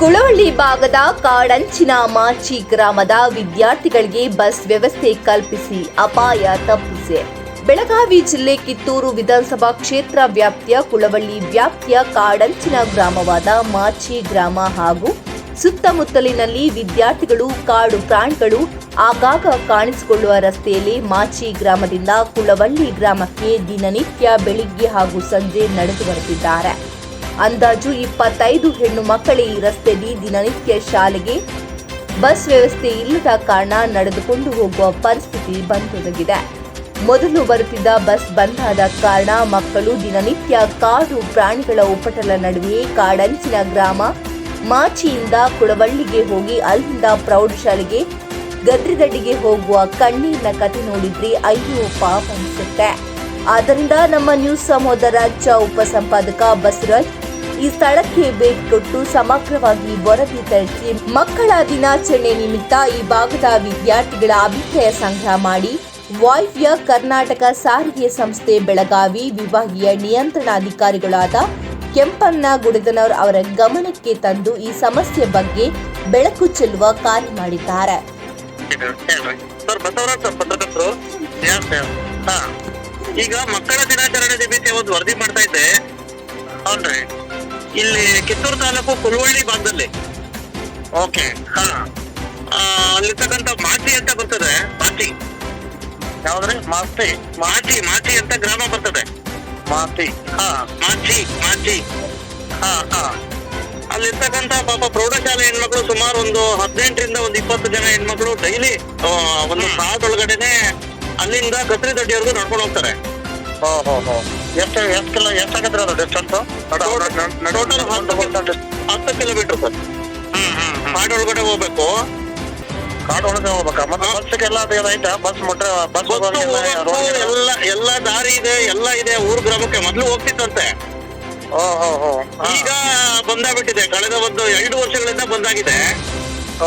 ಕುಳವಳ್ಳಿ ಭಾಗದ ಕಾಡಂಚಿನ ಮಾಚಿ ಗ್ರಾಮದ ವಿದ್ಯಾರ್ಥಿಗಳಿಗೆ ಬಸ್ ವ್ಯವಸ್ಥೆ ಕಲ್ಪಿಸಿ ಅಪಾಯ ತಪ್ಪಿಸಿ. ಬೆಳಗಾವಿ ಜಿಲ್ಲೆ ಕಿತ್ತೂರು ವಿಧಾನಸಭಾ ಕ್ಷೇತ್ರ ವ್ಯಾಪ್ತಿಯ ಕುಳವಳ್ಳಿ ವ್ಯಾಪ್ತಿಯ ಕಾಡಂಚಿನ ಗ್ರಾಮವಾದ ಮಾಚಿ ಗ್ರಾಮ ಹಾಗೂ ಸುತ್ತಮುತ್ತಲಿನಲ್ಲಿ ವಿದ್ಯಾರ್ಥಿಗಳು, ಕಾಡು ಪ್ರಾಣಿಗಳು ಆಗಾಗ ಕಾಣಿಸಿಕೊಳ್ಳುವ ರಸ್ತೆಯಲ್ಲಿ ಮಾಚಿ ಗ್ರಾಮದಿಂದ ಕುಳವಳ್ಳಿ ಗ್ರಾಮಕ್ಕೆ ದಿನನಿತ್ಯ ಬೆಳಿಗ್ಗೆ ಹಾಗೂ ಸಂಜೆ ನಡೆದು ಬರುತ್ತಿದ್ದಾರೆ. ಅಂದಾಜು ಇಪ್ಪತ್ತೈದು ಹೆಣ್ಣು ಮಕ್ಕಳೇ ಈ ರಸ್ತೆಯಲ್ಲಿ ದಿನನಿತ್ಯ ಶಾಲೆಗೆ ಬಸ್ ವ್ಯವಸ್ಥೆ ಇಲ್ಲದ ಕಾರಣ ನಡೆದುಕೊಂಡು ಹೋಗುವ ಪರಿಸ್ಥಿತಿ ಬಂದೊದಗಿದೆ. ಮೊದಲು ಬರುತ್ತಿದ್ದ ಬಸ್ ಬಂದಾದ ಕಾರಣ ಮಕ್ಕಳು ದಿನನಿತ್ಯ ಕಾಡು ಪ್ರಾಣಿಗಳ ಉಪಟಲ ನಡುವೆ ಕಾಡಂಚಿನ ಗ್ರಾಮ ಮಾಚಿಯಿಂದ ಕುಳವಳ್ಳಿಗೆ ಹೋಗಿ ಅಲ್ಲಿಂದ ಪ್ರೌಢಶಾಲೆಗೆ ಗದ್ರಿದಡ್ಡಿಗೆ ಹೋಗುವ ಕಣ್ಣೀರಿನ ಕತೆ ನೋಡಿದ್ರೆ ಅಯ್ಯೋ ಪಾಪ ಅನಿಸುತ್ತೆ. ಆದ್ದರಿಂದ ನಮ್ಮ ನ್ಯೂಸ್ ಸಮೋದ ರಾಜ್ಯ ಉಪಸಂಪಾದಕ ಬಸವರಾಜ್ ಈ ಸ್ಥಳಕ್ಕೆ ಭೇಟಿ ಕೊಟ್ಟು ಸಮಗ್ರವಾಗಿ ವರದಿ ತರಿಸಿ ಮಕ್ಕಳ ದಿನಾಚರಣೆ ನಿಮಿತ್ತ ಈ ಭಾಗದ ವಿದ್ಯಾರ್ಥಿಗಳ ಅಭಿಪ್ರಾಯ ಸಂಗ್ರಹ ಮಾಡಿ ವಾಯುವ್ಯ ಕರ್ನಾಟಕ ಸಾರಿಗೆ ಸಂಸ್ಥೆ ಬೆಳಗಾವಿ ವಿಭಾಗೀಯ ನಿಯಂತ್ರಣಾಧಿಕಾರಿಗಳಾದ ಕೆಂಪಣ್ಣ ಗುಡದನವರ್ ಅವರ ಗಮನಕ್ಕೆ ತಂದು ಈ ಸಮಸ್ಯೆ ಬಗ್ಗೆ ಬೆಳಕು ಚೆಲ್ಲುವ ಕಾರ್ಯ ಮಾಡಿದ್ದಾರೆ. ಈಗ ಮಕ್ಕಳ ದಿನಾಚರಣೆ ನಿಮಿತ್ತ ಒಂದು ವರದಿ ಮಾಡ್ತಾ ಇದ್ದೆ? ಇಲ್ಲಿ ಕಿತ್ತೂರು ತಾಲೂಕು ಕುಲ್ವಳ್ಳಿ ಭಾಗದಲ್ಲಿ. ಓಕೆ. ಹಾ. ಅಲ್ಲಿರ್ತಕ್ಕಂಥ ಮಾಚಿ ಅಂತ ಬರ್ತದೆ ಮಾತಿ ಯಾವ್ದ್ರಿ? ಮಾತಿ ಮಾತಿ ಮಾತಿ ಅಂತ ಗ್ರಾಮ ಬರ್ತದೆ. ಮಾತಿ ಹಾ ಮಾಚಿ ಮಾಚಿ ಹಾ ಹಾ. ಅಲ್ಲಿರ್ತಕ್ಕಂಥ ಪಾಪ ಪ್ರೌಢಶಾಲೆ ಹೆಣ್ಮಕ್ಳು ಸುಮಾರು ಒಂದು ಹದಿನೆಂಟರಿಂದ ಒಂದು ಇಪ್ಪತ್ತು ಜನ ಹೆಣ್ಮಕ್ಳು ಡೈಲಿ ಒಂದು ಸಾಲದೊಳಗಡೆನೆ ಅಲ್ಲಿಂದ ಕತ್ರಿ ದೊಡ್ಡಿಯವರೆಗೂ ನಡ್ಕೊಂಡು ಹೋಗ್ತಾರೆ. ಎಷ್ಟು ಎಷ್ಟು ಕಿಲೋ ಎಷ್ಟಾಗತ್ತೆ ಅದು ಡಿಸ್ಟೆನ್ಸ್ ಹತ್ತು ಕಿಲೋಮೀಟರ್ ಸರ್. ಒಳಗಡೆ ಹೋಗ್ಬೇಕು. ಕಾಡೊಳಗೆ ಹೋಗ್ಬೇಕಾ? ಮತ್ತೆ ಬಸ್ಗೆಲ್ಲ ಅದು ಐತಾ ಬಸ್ ಮೊಟ್ರೆ ಬಸ್ ಎಲ್ಲ ಎಲ್ಲ ದಾರಿ ಇದೆ ಎಲ್ಲ ಇದೆ. ಊರ್ ಗ್ರಾಮಕ್ಕೆ ಮೊದ್ಲು ಹೋಗ್ತಿತ್ತಂತೆ. ಈಗ ಬಂದಾಗ್ಬಿಟ್ಟಿದೆ. ಕಳೆದ ಒಂದು ಎರಡು ವರ್ಷಗಳಿಂದ ಬಂದಾಗಿದೆ.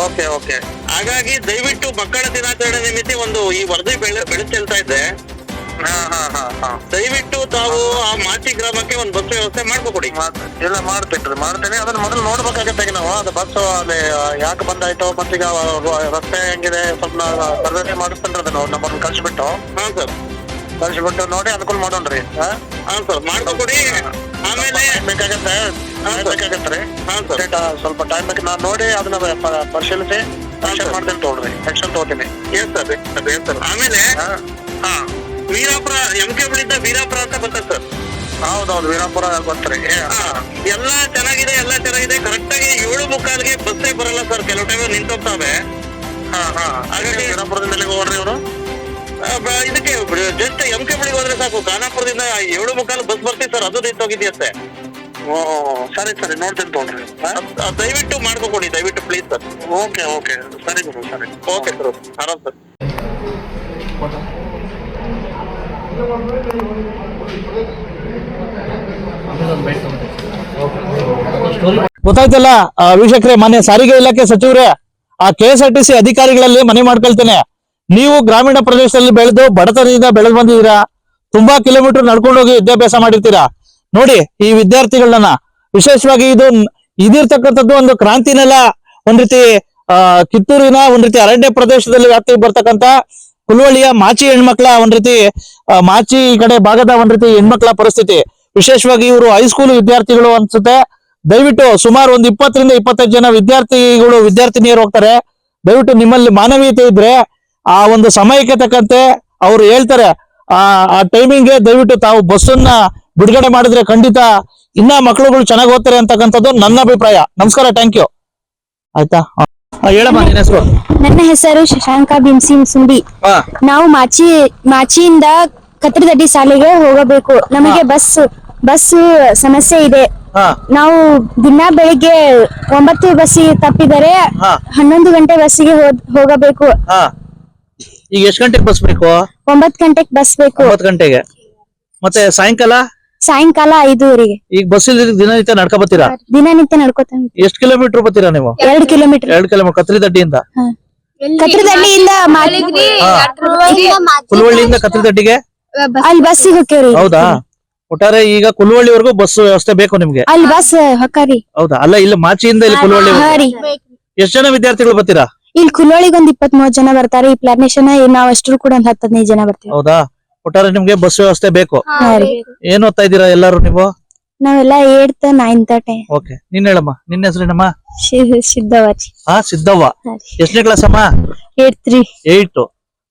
Okay okay. ಹಾಗಾಗಿ ದಯವಿಟ್ಟು ಮಕ್ಕಳ ದಿನಾಚರಣೆ ನಿಮಿತ್ತ ಒಂದು ಈ ವರದಿ ಬೆಳೆ ಬೆಳೆಸ್ತಾ ಇದ್ದೆ. ದಯವಿಟ್ಟು ತಾವು ಆ ಮಾಚಿ ಗ್ರಾಮಕ್ಕೆ ಒಂದು ಬಸ್ ವ್ಯವಸ್ಥೆ ಮಾಡ್ಕೊಡಿ ಇಲ್ಲ ಮಾಡ್ತೇನ್ರಿ ಮಾಡ್ತೇನೆ. ಅದನ್ನ ಮೊದಲು ನೋಡ್ಬೇಕಾಗತ್ತೆ ನಾವು. ಅದು ಬಸ್ ಅಲ್ಲಿ ಯಾಕೆ ಬಂದಾಯ್ತು? ಈಗ ರಸ್ತೆ ಹೆಂಗಿದೆ? ಸ್ವಲ್ಪ ಸರ್ವೆ ಮಾಡಿಸ್ತೇನ್ರಿ ಅದನ್ನು ನಂಬರ್ ಕಳ್ಸಿಬಿಟ್ಟು. ಹಾಂ ಸರ್. ಕಳ್ಸಿಬಿಟ್ಟು ನೋಡಿ ಅನುಕೂಲ ಮಾಡೋಣ್ರಿ ಹಾಂ? ಸರ್. ಮಾಡ್ಕೊಡಿ ಆಮೇಲೆ ಬೇಕಾಗತ್ತೆ. ಬೇಕಾಗತ್ತೆ ರೀ. ಬೇಕಾಗತ್ತೆ ಹಾ ಸರ್. ಸ್ವಲ್ಪ ಟೈಮ್ ಬೇಕು. ನಾನು ನೋಡಿ ಅದನ್ನ ಪರಿಶೀಲಿಸಿ ಮಾಡ್ತೇನೆ ತಗೊಳ್ರಿ. ಆಕ್ಷನ್ ತಗೋತೀನಿ. ಏನ್ ಸರ್ ಏನ್ ಸರ್ ಆಮೇಲೆ ಹಾ. ವೀರಾಪುರ ಎಂ ಕೆ ಬಳಿಂದ ವೀರಾಪುರ ಅಂತ ಬರ್ತದೆ ಸರ್? ಹೌದೌದು ವೀರಾಪುರ ಬರ್ತಾರೆ ಏ, ಎಲ್ಲ ಚೆನ್ನಾಗಿದೆ ಎಲ್ಲ ಚೆನ್ನಾಗಿದೆ. ಕರೆಕ್ಟ್ ಆಗಿ ಏಳು ಮುಕ್ಕಾಲ್ಗೆ ಬಸ್ಸೇ ಬರಲ್ಲ ಸರ್. ಕೆಲವು ಟೈಮ್ ನಿಂತೋಗ್ತಾವೆ. ಹಾ ಹಾ. ಹಾಗಾಗಿ- ಹೋಗ್ರಿ ಇವರು? ಇದಕ್ಕೆ ಜಸ್ಟ್ ಎಂ ಕೆ ಬಳಿಗೆ ಹೋದ್ರೆ ಸಾಕು. ಖಾನಾಪುರದಿಂದ ಏಳು ಮುಕ್ಕಾಲು ಬಸ್ ಬರ್ತೀವಿ ಸರ್. ಅದು ನಿಂತೋಗಿದೆಯಂತೆ ಓ ಸರಿ ಸರಿ. ನೋಡ್ತೇನೆ ತಗೊಳ್ರಿ. ದಯವಿಟ್ಟು ಮಾಡ್ಕೊಡಿ ದಯವಿಟ್ಟು ಪ್ಲೀಸ್ ಸರ್. Okay okay. ಸರಿ ಗುರು ಸರಿ. Okay sir. ಆರಾಮ್ ಸರ್. ಗೊತ್ತಾಯ್ತಲ್ಲ ಆ, ಮನೆ ಸಾರಿಗೆ ಇಲಾಖೆ ಸಚಿವರೇ ಆ K S R T C ಅಧಿಕಾರಿಗಳಲ್ಲಿ ಮನೆ ಮಾಡ್ಕೊಳ್ತೇನೆ. ನೀವು ಗ್ರಾಮೀಣ ಪ್ರದೇಶದಲ್ಲಿ ಬೆಳೆದು ಬಡತನದಿಂದ ಬೆಳೆದು ಬಂದಿದ್ದೀರಾ? ತುಂಬಾ ಕಿಲೋಮೀಟರ್ ನಡ್ಕೊಂಡು ಹೋಗಿ ವಿದ್ಯಾಭ್ಯಾಸ ಮಾಡಿರ್ತೀರಾ? ನೋಡಿ ಈ ವಿದ್ಯಾರ್ಥಿಗಳನ್ನ ವಿಶೇಷವಾಗಿ ಇದು ಇದಿರ್ತಕ್ಕಂಥದ್ದು ಒಂದು ಕ್ರಾಂತಿನೆಲ್ಲ ಒಂದ್ ರೀತಿ ಕಿತ್ತೂರಿನ ಒಂದ್ ರೀತಿ ಅರಣ್ಯ ಪ್ರದೇಶದಲ್ಲಿ ವ್ಯಾಪ್ತಿಗೆ ಬರ್ತಕ್ಕಂತ ಕುಲ್ವಳಿಯ ಮಾಚಿ ಹೆಣ್ಮಕ್ಳ ಒಂದ್ ರೀತಿ ಮಾಚಿ ಕಡೆ ಭಾಗದ ಒಂದ್ ರೀತಿ ಹೆಣ್ಮಕ್ಳ ಪರಿಸ್ಥಿತಿ. ವಿಶೇಷವಾಗಿ ಇವರು ಹೈಸ್ಕೂಲ್ ವಿದ್ಯಾರ್ಥಿಗಳು ಅನ್ಸುತ್ತೆ. ದಯವಿಟ್ಟು ಸುಮಾರು ಒಂದ್ ಇಪ್ಪತ್ತರಿಂದ ಇಪ್ಪತ್ತೈದು ಜನ ವಿದ್ಯಾರ್ಥಿಗಳು, ವಿದ್ಯಾರ್ಥಿನಿಯರು ಹೋಗ್ತಾರೆ. ದಯವಿಟ್ಟು ನಿಮ್ಮಲ್ಲಿ ಮಾನವೀಯತೆ ಇದ್ರೆ, ಆ ಒಂದು ಸಮಯಕ್ಕೆ ತಕ್ಕಂತೆ ಅವ್ರು ಹೇಳ್ತಾರೆ, ಆ ಆ ಟೈಮಿಂಗ್ಗೆ ದಯವಿಟ್ಟು ತಾವು ಬಸ್ಸನ್ನ ಬಿಡುಗಡೆ ಮಾಡಿದ್ರೆ ಖಂಡಿತ ಇನ್ನ ಮಕ್ಕಳುಗಳು ಚೆನ್ನಾಗಿ ಓದ್ತಾರೆ ಅಂತಕ್ಕಂಥದ್ದು ನನ್ನ ಅಭಿಪ್ರಾಯ. ನಮಸ್ಕಾರ ಥ್ಯಾಂಕ್ ಯು ಆಯ್ತಾ? ಹೇಳಮ್ಮ ನಿನ್ನ ಹೆಸರು? ನನ್ನ ಹೆಸರು ಶಶಾಂಕ ಭೀಮ್ಸಿ ಹಾ. ನಾವು ಮಾಚಿ ಮಾಚಿಯಿಂದ ಕತ್ರದಡ್ಡಿ ಶಾಲೆಗೆ ಹೋಗಬೇಕು. ನಮಗೆ ಬಸ್ ಬಸ್ ಸಮಸ್ಯೆ ಇದೆ. ಹಾ. ನಾವು ದಿನ ಬೆಳಿಗ್ಗೆ ಒಂಬತ್ತು ಬಸ್ ತಪ್ಪಿದರೆ ಹಾ. ಹನ್ನೊಂದು ಗಂಟೆ ಬಸ್ಸಿಗೆ ಹೋದ್- ಹೋಗಬೇಕು. ಹಾ. ಈಗ ಎಷ್ಟು ಗಂಟೆಗೆ ಬಸ್ ಬೇಕು? ಒಂಬತ್ತು ಗಂಟೆಗೆ ಬಸ್ ಬೇಕು. ಒಂಬತ್ತು ಗಂಟೆಗೆ. ಮತ್ತೆ ಸಾಯಂಕಾಲ? ಸಾಯಂಕಾಲ ಐದೂವರೆಗೆ. ಈಗ ಬಸ್ ಇಲ್ಲಿ ದಿನನಿತ್ಯ ನಡ್ಕೊ ಬರ್ತೀರಾ ದಿನನಿತ್ಯ ನಡ್ಕೋತ ಎಷ್ಟು ಕಿಲೋಮೀಟರ್ ಬರ್ತೀರಾ ನೀವು? ಎರಡು ಕಿಲೋಮೀಟರ್ ಎರಡು ಕಿಲೋಮೀಟರ್ ಕತ್ರಿದಡ್ಡಿಯಿಂದ ಕತ್ರದಡ್ಡಿಯಿಂದ ಕುಲ್ವಳ್ಳಿಯಿಂದ ಕತ್ರಿದಡ್ಡಿಗೆ ಅಲ್ಲಿ ಬಸ್ ಹೋಗ್ತೇವ್ರಿ ಹೌದಾ? ಒಟ್ಟಾರೆ ಈಗ ಕುಲವಳ್ಳಿವರೆಗೂ ಬಸ್ ವ್ಯವಸ್ಥೆ ಬೇಕು ನಿಮ್ಗೆ? ಅಲ್ಲಿ ಬಸ್ ಹೊಕ್ಕಾರಿ. ಹೌದಾ? ಅಲ್ಲ ಇಲ್ಲಿ ಮಾಚಿಯಿಂದ ಇಲ್ಲಿ ಕುಲವಳ್ಳಿ ಎಷ್ಟು ಜನ ವಿದ್ಯಾರ್ಥಿಗಳು ಬರ್ತೀರಾ? ಇಲ್ಲಿ ಕುಲ್ಲೋಳಿಗ್ ಒಂದ್ ಇಪ್ಪತ್ ಮೂವತ್ ಜನ ಬರ್ತಾರೆ. ಈ ಪ್ಲಾನೇಷನ್ ನಾವ್ ಅಷ್ಟ್ರು ಕೂಡ ಒಂದ್ ಹತ್ತ್ ಹದಿನೈದು ಜನ ಬರ್ತೀವಿ. ಹೌದಾ? ಒಟ್ಟಾರೆ ನಿಮ್ಗೆ ಬಸ್ ವ್ಯವಸ್ಥೆ ಬೇಕು. ಏನ್ ಓದ್ತಾ ಇದ್ದೀರಾ ಎಲ್ಲಾರು ನೀವು? ನಾವೆಲ್ಲ ಏಳ್ತ್ ನೈನ್ತ್ ಓಕೆ ನಿನ್ ಹೇಳಮ್ಮ ನಿನ್ನ ಹೆಸರೇನಮ್ಮ? ಸಿದ್ದವಾರಿ ಹಾ ಸಿದ್ದವ್ವ ಎಷ್ಟನೇ ಕ್ಲಾಸ್ ಅಮ್ಮ? ಏಟ್ ರೀ. ಏಟ್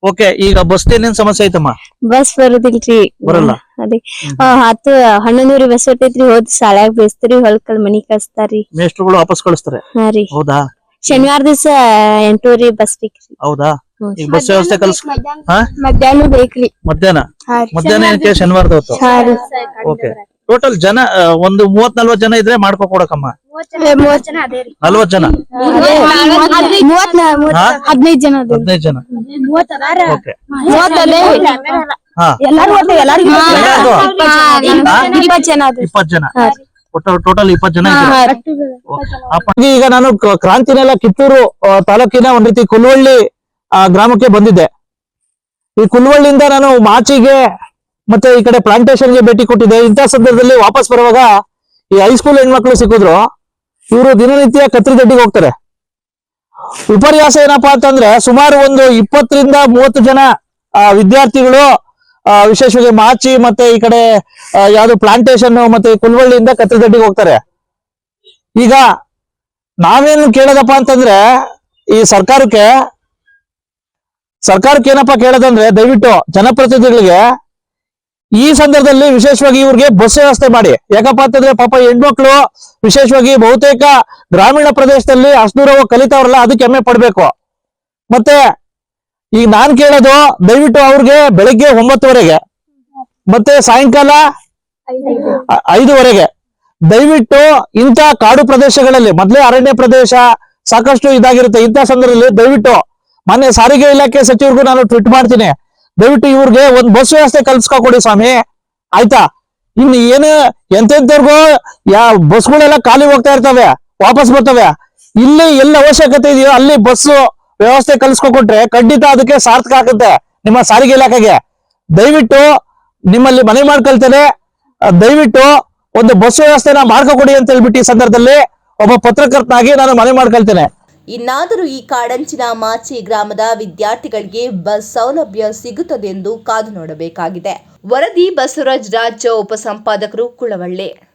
ಓಕೆ ಈಗ ಬಸ್ ಏನೇನ್ ಸಮಸ್ಯೆ ಐತಮ್ಮ? ಬಸ್ ಬರುದಿಲ್ರಿ ಬರಲ್ಲ? ಅದೇ. ಆ, ಹತ್ತು ಹನ್ನೊಂದೂರಿ ಬಸ್ ಬರ್ತೈತ್ರಿ ಹೋದ್ ಶಾಲ್ಯಾಗ ಬೇಸ್ತ್ರಿ ಹೊಲ್ಕಲ್ ಮನಿ ಕಳಿಸ್ತಾರಿ ಮೇಸ್ಟ್ರುಗಳು ವಾಪಸ್ ಕಳಿಸ್ತಾರೆ? ಹೌದಾ? ಶನಿವಾರ ದಿವಸ ಎಂಟೂರಿ ಬಸ್ ಬೇಕ್ರಿ ಹೌದಾ? ಈಗ ಬಸ್ ವ್ಯವಸ್ಥೆ ಕಲ್ಸ್ ಹಾ? ಮಧ್ಯಾಹ್ನ ಬೇಕ್ರಿ ಮಧ್ಯಾಹ್ನ? ಮಧ್ಯಾಹ್ನ ಏನಕ್ಕೆ ಶನಿವಾರದ ಹೊತ್ತು? ಓಕೆ. ಟೋಟಲ್ ಜನ ಆ, ಒಂದು ಮೂವತ್ ನಲ್ವತ್ ಜನ ಇದ್ರೆ ಮಾಡ್ಕೊ ಕೊಡಕಮ್ಮ ನಲ್ವತ್ ಜನ ಹಾ? ಹದಿನೈದು ಜನ ಅದೇ ಹದಿನೈದು ಜನ. ಓಕೆ. ಮೂವತ್ ಅದೇ ಹಾ. ಎಲ್ಲಾರು ಒಟ್ಟು ಎಲ್ಲಾರು ಎಲ್ಲಾರ್ಗೂ? ಇಪ್ಪತ್ ಜನ? ಅದೇ ಇಪ್ಪತ್ ಜನ. ಟೋಟಲ್ ಇಪ್ಪತ್ ಜನ ಇದ್ದಾರೆ? ಈಗ ನಾನು ಕ- ಕ್ರಾಂತಿನೆಲ್ಲ ಕಿತ್ತೂರು ಆ, ತಾಲೂಕಿನ ಒಂದ್ ರೀತಿ ಕುಲ್ವಳ್ಳಿ ಆ, ಗ್ರಾಮಕ್ಕೆ ಬಂದಿದ್ದೆ. ಈ ಕುಲ್ವಳ್ಳಿಯಿಂದ ನಾನು ಮಾಚಿಗೆ ಮತ್ತೆ ಈ ಕಡೆ ಪ್ಲಾಂಟೇಶನ್ಗೆ ಭೇಟಿ ಕೊಟ್ಟಿದ್ದೆ. ಇಂಥ ಸಂದರ್ಭದಲ್ಲಿ ವಾಪಸ್ ಬರುವಾಗ ಈ ಹೈಸ್ಕೂಲ್ ಹೆಣ್ಮಕ್ಳು ಸಿಕ್ಕಿದ್ರು. ಇವರು ದಿನನಿತ್ಯ ಕತ್ರಿದಡ್ಡಿಗೆ ಹೋಗ್ತಾರೆ. ವಿಪರ್ಯಾಸ ಏನಪ್ಪಾ ಅಂತಂದ್ರೆ ಸುಮಾರು ಒಂದು ಇಪ್ಪತ್ತರಿಂದ ಮೂವತ್ತು ಜನ ವಿದ್ಯಾರ್ಥಿಗಳು ವಿಶೇಷವಾಗಿ ಮಾಚಿ ಮತ್ತೆ ಈ ಕಡೆ ಯಾವುದು ಪ್ಲಾಂಟೇಶನ್ ಮತ್ತೆ ಕುಲ್ವಳ್ಳಿಯಿಂದ ಕತ್ರಿದಡ್ಡಿಗೆ ಹೋಗ್ತಾರೆ. ಈಗ ನಾವೇನು ಕೇಳೋದಪ್ಪ ಅಂತಂದ್ರೆ ಈ ಸರ್ಕಾರಕ್ಕೆ ಸರ್ಕಾರಕ್ಕೆ ಏನಪ್ಪಾ ಕೇಳೋದಂದ್ರೆ ದಯವಿಟ್ಟು ಜನಪ್ರತಿನಿಧಿಗಳಿಗೆ ಈ ಸಂದರ್ಭದಲ್ಲಿ ವಿಶೇಷವಾಗಿ ಇವ್ರಿಗೆ ಬಸ್ ವ್ಯವಸ್ಥೆ ಮಾಡಿ. ಯಾಕಪ್ಪ ಅಂತಂದ್ರೆ ಪಾಪ ಹೆಣ್ಮಕ್ಳು ವಿಶೇಷವಾಗಿ ಬಹುತೇಕ ಗ್ರಾಮೀಣ ಪ್ರದೇಶದಲ್ಲಿ ಅಸ್ನೂರವ ಕಲಿತವರಲ್ಲ, ಅದಕ್ಕೆ ಹೆಮ್ಮೆ ಪಡ್ಬೇಕು. ಮತ್ತೆ ಈಗ ನಾನ್ ಕೇಳೋದು ದಯವಿಟ್ಟು ಅವ್ರಿಗೆ ಬೆಳಿಗ್ಗೆ ಒಂಬತ್ತುವರೆಗೆ ಮತ್ತೆ ಸಾಯಂಕಾಲ ಐದುವರೆಗೆ. ದಯವಿಟ್ಟು ಇಂಥ ಕಾಡು ಪ್ರದೇಶಗಳಲ್ಲಿ, ಮೊದಲೇ ಅರಣ್ಯ ಪ್ರದೇಶ ಸಾಕಷ್ಟು ಇದಾಗಿರುತ್ತೆ ಇಂಥ ಸಂದರ್ಭದಲ್ಲಿ ದಯವಿಟ್ಟು ಮೊನ್ನೆ ಸಾರಿಗೆ ಇಲಾಖೆ ಸಚಿವರಿಗೂ ನಾನು ಟ್ವೀಟ್ ಮಾಡ್ತೀನಿ. ದಯವಿಟ್ಟು ಇವ್ರಿಗೆ ಒಂದ್ ಬಸ್ ವ್ಯವಸ್ಥೆ ಕಲ್ಸ್ಕೊಕೊಡಿ ಸ್ವಾಮಿ. ಆಯ್ತಾ? ಇನ್ನು ಏನು ಎಂತೆಂತವ್ರಿಗೂ ಯಾ ಬಸ್ಗಳೆಲ್ಲ ಖಾಲಿ ಹೋಗ್ತಾ ಇರ್ತವೆ, ವಾಪಸ್ ಬರ್ತವೆ. ಇಲ್ಲಿ ಎಲ್ಲಿ ಅವಶ್ಯಕತೆ ಇದೆಯೋ ಅಲ್ಲಿ ಬಸ್ ವ್ಯವಸ್ಥೆ ಕಲ್ಸ್ಕೊಕೊಟ್ರೆ ಖಂಡಿತ ಅದಕ್ಕೆ ಸಾರ್ಥಕ ಆಗುತ್ತೆ ನಿಮ್ಮ ಸಾರಿಗೆ ಇಲಾಖೆಗೆ. ದಯವಿಟ್ಟು ನಿಮ್ಮಲ್ಲಿ ಮನೆ ಮಾಡ್ಕೊಳ್ತೇನೆ. ದಯವಿಟ್ಟು ಒಂದು ಬಸ್ ವ್ಯವಸ್ಥೆನ ಮಾಡ್ಕೊಡಿ ಅಂತ ಹೇಳ್ಬಿಟ್ಟು ಈ ಸಂದರ್ಭದಲ್ಲಿ ಒಬ್ಬ ಪತ್ರಕರ್ತನಾಗಿ ನಾನು ಮನೆ ಮಾಡ್ಕೊಳ್ತೇನೆ. ಇನ್ನಾದರೂ ಈ ಕಾಡಂಚಿನ ಮಾಚಿ ಗ್ರಾಮದ ವಿದ್ಯಾರ್ಥಿಗಳಿಗೆ ಬಸ್ ಸೌಲಭ್ಯ ಸಿಗುತ್ತದೆ ಎಂದು ಕಾದು ನೋಡಬೇಕಾಗಿದೆ. ವರದಿ ಬಸವರಾಜ್ ರಾಜ್ಯ ಉಪಸಂಪಾದಕರು ಕುಳವಳ್ಳಿ.